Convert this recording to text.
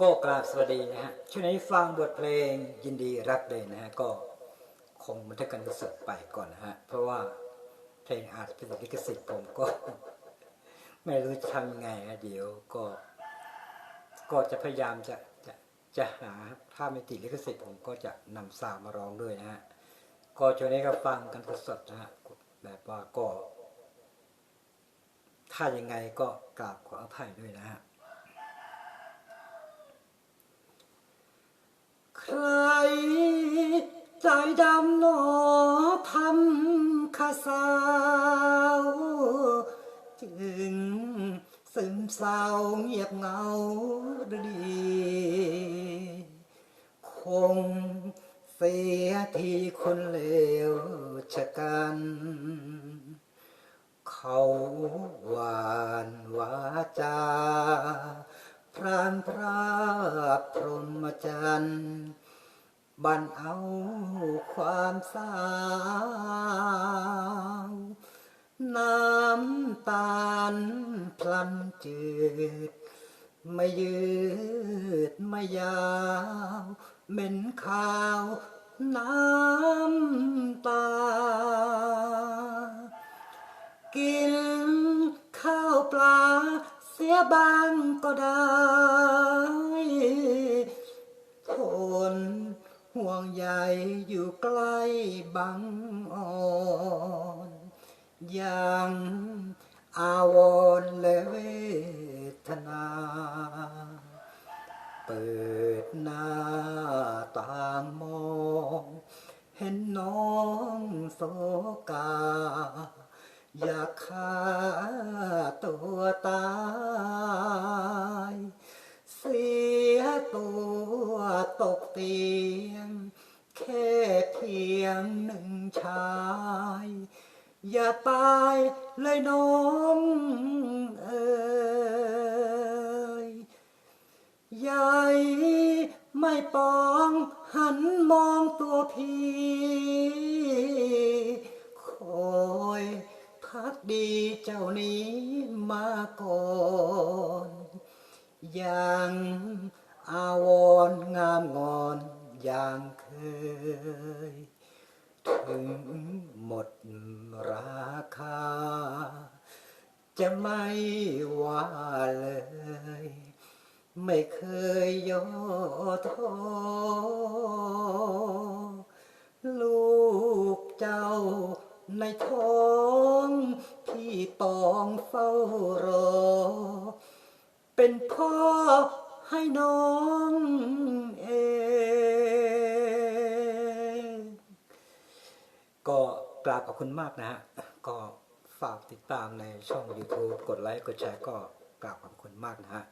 ก็กราบสวัสดีนะฮะช่วงนี้ฟังบทเพลงยินดีรักเลยนะฮะก็คงบันทึกกันสดไปก่อนนะฮะเพราะว่าเพลงอาจเป็นลิขสิทธิ์ผมก็ ไม่รู้จะทำยังไงฮะเดี๋ยวก็ ก็จะพยายามจะจะจะหาถ้าไม่ติดลิขสิทธิ์ผมก็จะนำซาวมาร้องด้วยนะฮะก็ช่วงนี้ก็ฟังกันสดนะฮะแบบว่าก็ ถ้ายังไงก็กราบขออภัยด้วยนะฮะ ใครใจดำหนอทำข้าสาวจึงซึมเศร้าเงียบเหงาดี คงเสียที่คนเลวชะกัน เขาหวานวาจาพรานพระพรหมจรรย์ บันเอาความสาวน้ำตาลพลันจืด ไม่ยืดไม่ยาวเหม็นข้าวน้ำตา กินข้าวปลาเสียบ้างก็ได้ ใหญ่อยู่ใกล้บังอ่อนยังอาวรและเวทนา เปิดหน้าต่างมอง เห็นน้องโศกา อยากฆ่าตัวตาย เสียตัว ตกเตียง แค่เพียงหนึ่งชาย อย่าตายเลยน้องเอ๋ยยายไม่ปองหันมองตัวพี่คอยพักดีเจ้านี้มาก่อนยัง อาวรงามงอนอย่างเคย ถึงหมดราคา จะไม่ว่าเลย ไม่เคยย่อท้อลูกเจ้าในท้องพี่ตองเฝ้ารอ เป็นพ่อ ให้น้องเองก็กราบขอบคุณมากนะฮะก็ฝากติดตามในช่อง YouTube กดไลค์กดแชร์ก็กราบขอบคุณมากนะฮะ